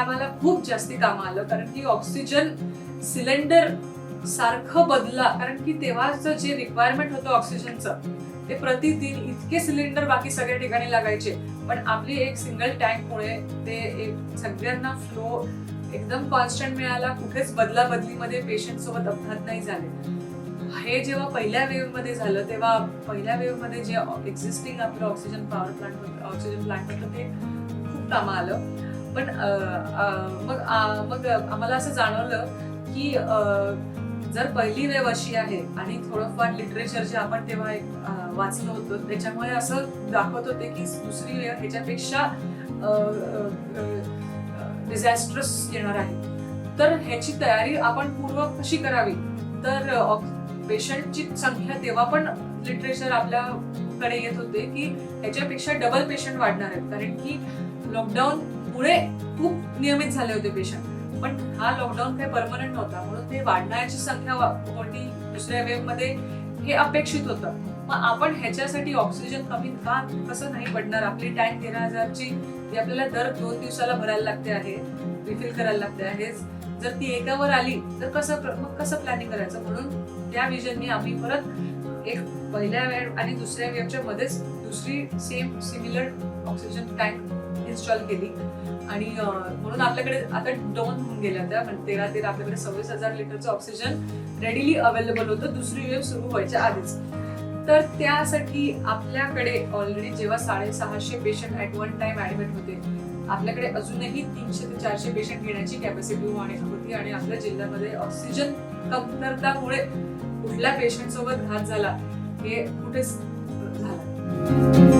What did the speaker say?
आम्हाला खूप जास्ती कामं आलं कारण की ऑक्सिजन सिलेंडर सारखं बदला कारण की तेव्हाचं जे रिक्वायरमेंट होतं ऑक्सिजनचं ते प्रतिदिन इतके सिलेंडर बाकी सगळ्या ठिकाणी लागायचे. पण आपली एक सिंगल टँकमुळे ते एक सगळ्यांना फ्लो एकदम कॉन्स्टंट मिळाला कुठेच बदला बदलीमध्ये पेशंट सोबत अपघात नाही झाले. हे जेव्हा पहिल्या वेव्हमध्ये झालं तेव्हा पहिल्या वेव्हमध्ये जे एक्झिस्टिंग आपलं ऑक्सिजन पॉवर प्लांट होतं ऑक्सिजन प्लांट होतं ते खूप कामं आलं. पण मग मग आम्हाला असं जाणवलं की जर पहिली वेव अशी आहे आणि थोडंफार लिटरेचर जे आपण तेव्हा एक वाचलं होतं त्याच्यामुळे असं दाखवत होते की दुसरी वेव ह्याच्यापेक्षा डिझॅस्ट्रस येणार आहे. तर ह्याची तयारी आपण पूर्व कशी करावी? तर पेशंटची संख्या तेव्हा पण लिटरेचर आपल्याकडे येत होते की ह्याच्यापेक्षा डबल पेशंट वाढणार आहेत. कारण की लॉकडाऊन त्यामुळे खूप नियमित झाले होते पेशंट पण हा लॉकडाऊन काही परमनंट नव्हता म्हणून ते वाढण्याची संख्या वा- दुसऱ्या वेव्हमध्ये हे अपेक्षित होतं. मग आपण ह्याच्यासाठी ऑक्सिजन कमी का कसं नाही पडणार? आपली टँक तेरा हजारची ती आपल्याला दर दोन दिवसाला भरायला लागते आहे रिफिल करायला लागते आहे. जर ती एकावर आली तर कसं मग कसं प्लॅनिंग करायचं? म्हणून त्या विजननी आम्ही परत एक पहिल्या वेळ आणि दुसऱ्या वेवच्या मध्येच दुसरी same similar oxygen tank install केली. आणि म्हणून आपल्याकडे आता डॉन होऊन गेल्या त्या पण तेरा तेरा आपल्याकडे सव्वीस हजार लिटरचं ऑक्सिजन रेडीली अवेलेबल होतं. दुसरी वेव्ह सुरू व्हायच्या आधीच. तर त्यासाठी आपल्याकडे ऑलरेडी जेव्हा साडेसहाशे patient at one time admit होते आपल्याकडे अजूनही तीनशे ते चारशे पेशंट घेण्याची कॅपॅसिटी होती आणि आपल्या जिल्ह्यामध्ये ऑक्सिजन कमतरतामुळे कुठल्या पेशंट सोबत घात झाला हे कुठेच झाला